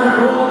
আমার রোগ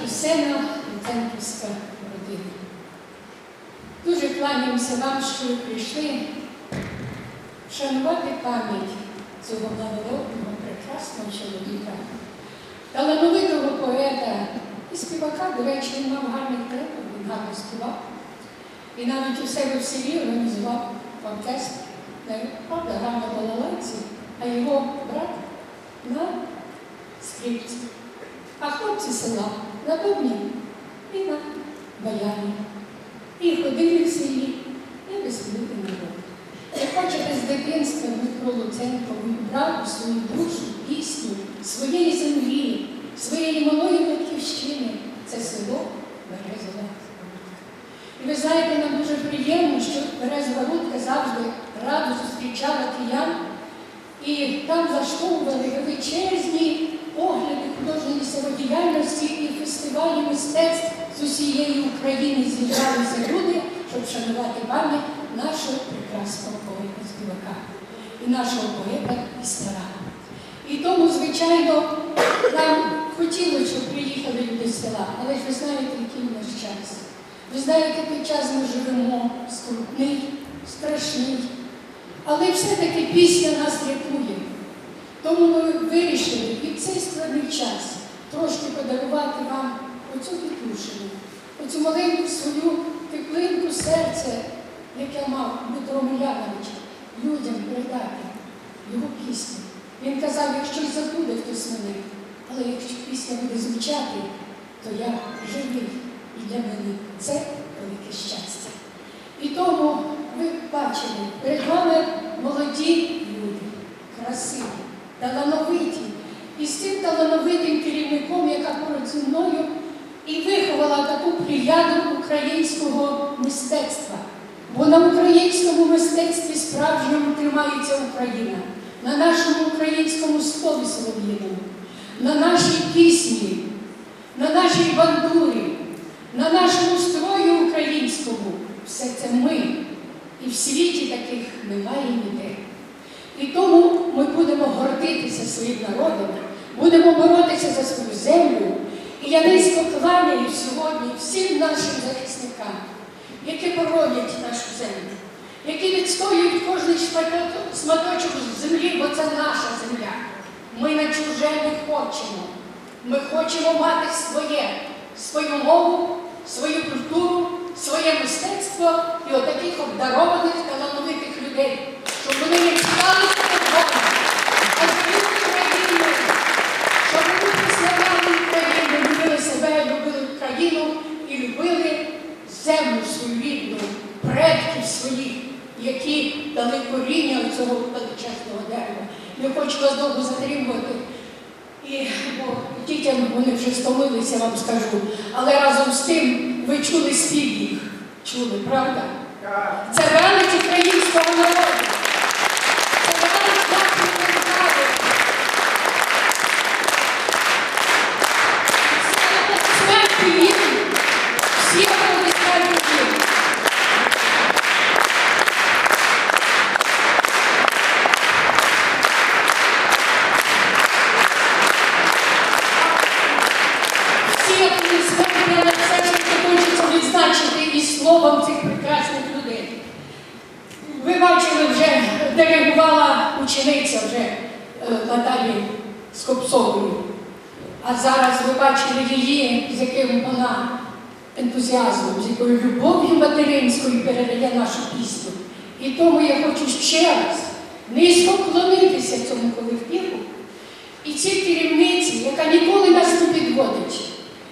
Кусена, Луценківська родина. Дуже кланяємося вам, що ви прийшли вшанувати пам'ять цього благородного, прекрасного чоловіка, талановитого поета і співака, до речі, він мав гарний трепет, він гарно співав. І навіть у себе в селі організував оркестр, правда, грав на балалайці, а його брат на скрипці. А хлопці села на бубні і на. І ходили в селі, і веселити народ. Як бачите, з дитинства Дмитро Луценко брав у свою душу пісню своєї землі, своєї малої батьківщини. Це село Березова. І ви знаєте, нам дуже приємно, що Березова Рудка завжди радо зустрічала киян і там заштовхували величезні огляди художньої самодіяльності і фестивалі мистецтв з усієї України зібралися люди, щоб шанувати пам'ять нашого прекрасного поета співака і нашого поета Істера. І тому, звичайно, нам хотілося, щоб приїхали люди з села, але ж ви знаєте, який в наш час. Ви знаєте, який час ми живемо, скрутний, страшний. Але все-таки пісня нас рятує. Тому ми вирішили в цей складний час трошки подарувати вам оцю Вітушину, оцю маленьку свою теплинку серця, яке мав Дмитро Милянович, людям передати його пісню. Він казав, якщо й забуде хтось мене, але якщо пісня буде звучати, то я живий. І для мене це велике щастя. І тому ви бачили, перед вами молоді люди, красиві, талановиті. І з цим талановитим керівником, яка поруч зі мною і виховала таку плеяду українського мистецтва. Бо на українському мистецтві справжньому тримається Україна, на нашому українському слові солов'їному, на нашій пісні, на нашій бандурі, на нашому строю українському. Все це ми. І в світі таких немає ніде. І тому ми будемо гордитися своїм народом, будемо боротися за свою землю. І я низько кланяю сьогодні всім нашим захисникам, які боронять нашу землю, які відстоюють кожний шматочок землі, бо це наша земля. Ми на чуже не хочемо. Ми хочемо мати своє, свою мову, свою культуру, своє мистецтво і отаких обдарованих талановитих людей, щоб вони не стомилися, вам скажу. Але разом з тим ви чули спів їх. Чули, правда? Це велич українського народу. Любов'ю материнською передає нашу пісню. І тому я хочу ще раз низько вклонитися цьому колективу. І цій керівниці, яка ніколи нас не підводить,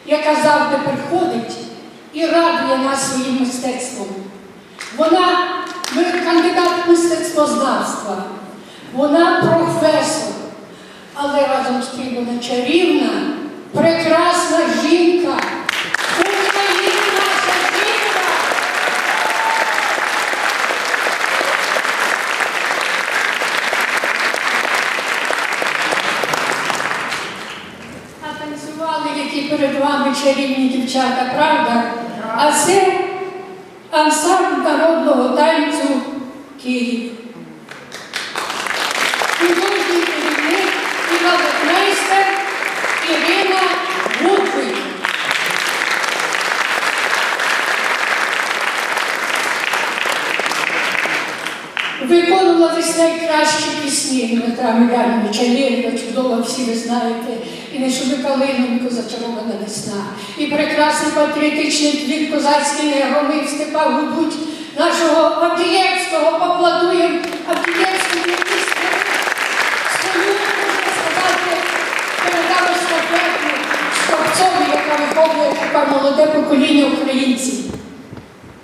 яка завжди приходить і радує нас своїм мистецтвом. Вона кандидат мистецтвознавства, вона професор, але разом з тим вона чарівна, прекрасна жінка. Україна наша жінка! А танцювали, які перед вами чарівні дівчата, правда? А це виконувала десь найкращі пісні Дмитра Миляновича, Лєрка, чудово всі ви знаєте, і не шуби калинонько зачарована весна, і прекрасний патріотичний твір козацький громив Степа Гудуть, нашого Авдієвського поплатуємо Авдієвський який свою, можна сказати, передав естафету Скопцові, яка виховує тепер молоде покоління українців.